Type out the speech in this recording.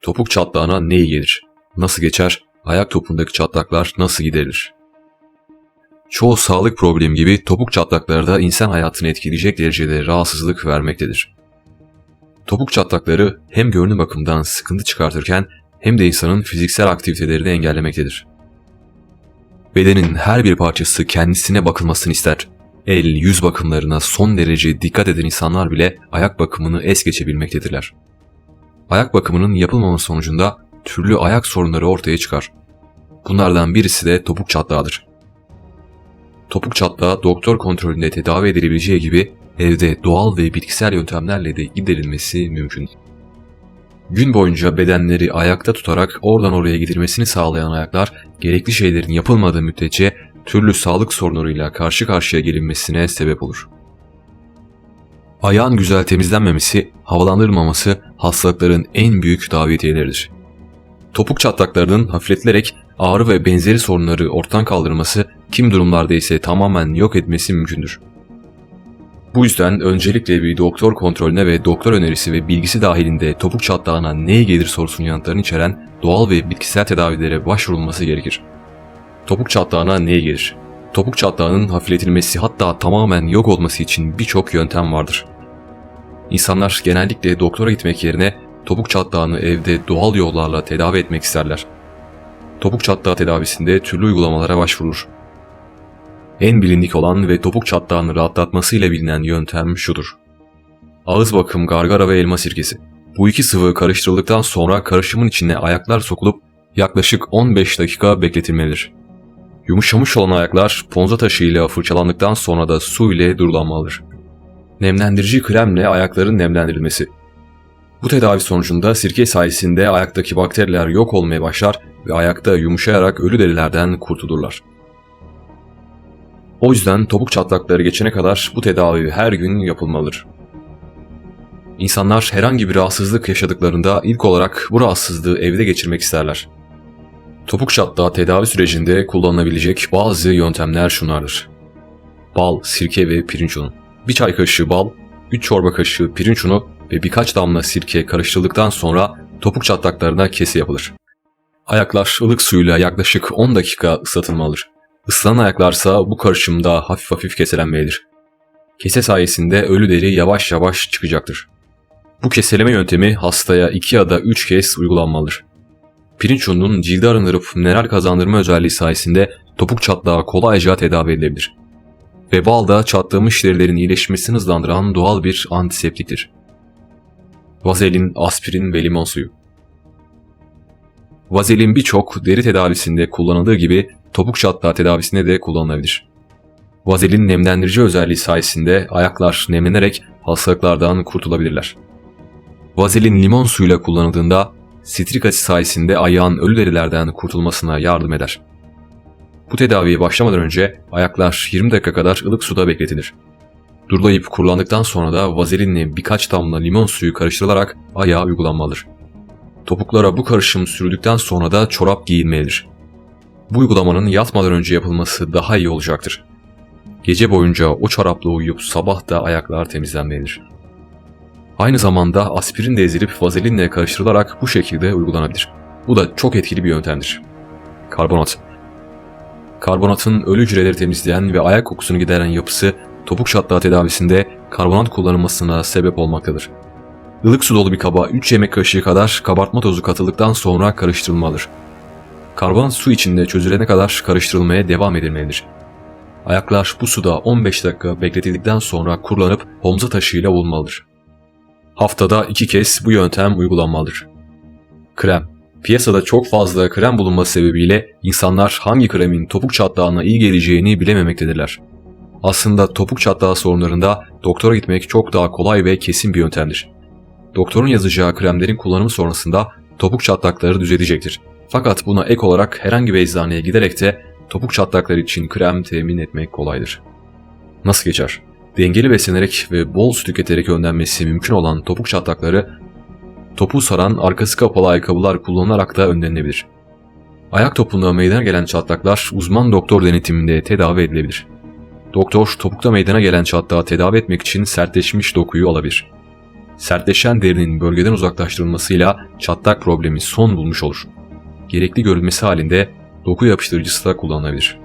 Topuk çatlağına ne iyi gelir? Nasıl geçer? Ayak topundaki çatlaklar nasıl giderilir? Çoğu sağlık problemi gibi topuk çatlakları da insan hayatını etkileyecek derecede rahatsızlık vermektedir. Topuk çatlakları hem görünüm bakımından sıkıntı çıkartırken hem de insanın fiziksel aktivitelerini engellemektedir. Bedenin her bir parçası kendisine bakılmasını ister. El, yüz bakımlarına son derece dikkat eden insanlar bile ayak bakımını es geçebilmektedirler. Ayak bakımının yapılmaması sonucunda türlü ayak sorunları ortaya çıkar. Bunlardan birisi de topuk çatlağıdır. Topuk çatlağı doktor kontrolünde tedavi edilebileceği gibi evde doğal ve bitkisel yöntemlerle de giderilmesi mümkün. Gün boyunca bedenleri ayakta tutarak oradan oraya gidilmesini sağlayan ayaklar gerekli şeylerin yapılmadığı müddetçe türlü sağlık sorunlarıyla karşı karşıya gelinmesine sebep olur. Ayağın güzel temizlenmemesi, havalandırılmaması hastalıkların en büyük davetiyeleridir. Topuk çatlaklarının hafifletilerek ağrı ve benzeri sorunları ortadan kaldırması, kim durumlarda ise tamamen yok etmesi mümkündür. Bu yüzden öncelikle bir doktor kontrolüne ve doktor önerisi ve bilgisi dahilinde topuk çatlağına neye gelir sorusunun yanıtlarını içeren doğal ve bitkisel tedavilere başvurulması gerekir. Topuk çatlağına neye gelir? Topuk çatlağının hafifletilmesi hatta tamamen yok olması için birçok yöntem vardır. İnsanlar genellikle doktora gitmek yerine topuk çatlağını evde doğal yollarla tedavi etmek isterler. Topuk çatlağı tedavisinde türlü uygulamalara başvurur. En bilindik olan ve topuk çatlağını rahatlatmasıyla bilinen yöntem şudur. Ağız bakım, gargara ve elma sirkesi. Bu iki sıvı karıştırıldıktan sonra karışımın içine ayaklar sokulup yaklaşık 15 dakika bekletilmelidir. Yumuşamış olan ayaklar ponza taşı ile fırçalandıktan sonra da su ile durulanmalıdır. Nemlendirici kremle ayakların nemlendirilmesi. Bu tedavi sonucunda sirke sayesinde ayaktaki bakteriler yok olmaya başlar ve ayakta yumuşayarak ölü derilerden kurtulurlar. O yüzden topuk çatlakları geçene kadar bu tedavi her gün yapılmalıdır. İnsanlar herhangi bir rahatsızlık yaşadıklarında ilk olarak bu rahatsızlığı evde geçirmek isterler. Topuk çatlağı tedavi sürecinde kullanılabilecek bazı yöntemler şunlardır. Bal, sirke ve pirinç unu. Bir çay kaşığı bal, 3 çorba kaşığı pirinç unu ve birkaç damla sirke karıştırıldıktan sonra topuk çatlaklarına kesi yapılır. Ayaklar ılık suyla yaklaşık 10 dakika ıslatılmalıdır. Islanan ayaklarsa bu karışımda hafif hafif keselenmelidir. Kese sayesinde ölü deri yavaş yavaş çıkacaktır. Bu keseleme yöntemi hastaya 2 ya da 3 kez uygulanmalıdır. Pirinç ununun cildi arındırıp mineral kazandırma özelliği sayesinde topuk çatlağı kolayca tedavi edilebilir. Ve bal da çatlamış derilerin iyileşmesini hızlandıran doğal bir antiseptiktir. Vazelin, aspirin ve limon suyu Vazelin birçok deri tedavisinde kullanıldığı gibi topuk çatlağı tedavisinde de kullanılabilir. Vazelin nemlendirici özelliği sayesinde ayaklar nemlenerek hastalıklardan kurtulabilirler. Vazelin limon suyuyla kullanıldığında sitrik asit sayesinde ayağın ölü derilerden kurtulmasına yardım eder. Bu tedaviye başlamadan önce ayaklar 20 dakika kadar ılık suda bekletilir. Durulayıp kurulandıktan sonra da vazelinle birkaç damla limon suyu karıştırılarak ayağa uygulanmalıdır. Topuklara bu karışım sürüldükten sonra da çorap giyilmelidir. Bu uygulamanın yatmadan önce yapılması daha iyi olacaktır. Gece boyunca o çorapla uyuyup sabah da ayaklar temizlenmelidir. Aynı zamanda aspirin de ezilip vazelinle karıştırılarak bu şekilde uygulanabilir. Bu da çok etkili bir yöntemdir. Karbonat Karbonatın ölü hücreleri temizleyen ve ayak kokusunu gideren yapısı topuk çatlağı tedavisinde karbonat kullanılmasına sebep olmaktadır. Ilık su dolu bir kaba 3 yemek kaşığı kadar kabartma tozu katıldıktan sonra karıştırılmalıdır. Karbonat su içinde çözülene kadar karıştırılmaya devam edilmelidir. Ayaklar bu suda 15 dakika bekletildikten sonra kurulanıp homza taşıyla olmalıdır. Haftada iki kez bu yöntem uygulanmalıdır. Krem Piyasada çok fazla krem bulunması sebebiyle insanlar hangi kremin topuk çatlağına iyi geleceğini bilememektedirler. Aslında topuk çatlağı sorunlarında doktora gitmek çok daha kolay ve kesin bir yöntemdir. Doktorun yazacağı kremlerin kullanımı sonrasında topuk çatlakları düzelecektir. Fakat buna ek olarak herhangi bir eczaneye giderek de topuk çatlakları için krem temin etmek kolaydır. Nasıl geçer? Dengeli beslenerek ve bol su tüketerek önlenmesi mümkün olan topuk çatlakları topuğu saran arkası kapalı ayakkabılar kullanılarak da önlenebilir. Ayak topuğuna meydana gelen çatlaklar uzman doktor denetiminde tedavi edilebilir. Doktor topukta meydana gelen çatlağı tedavi etmek için sertleşmiş dokuyu alabilir. sertleşen derinin bölgeden uzaklaştırılmasıyla çatlak problemi son bulmuş olur. Gerekli görülmesi halinde doku yapıştırıcısı da kullanılabilir.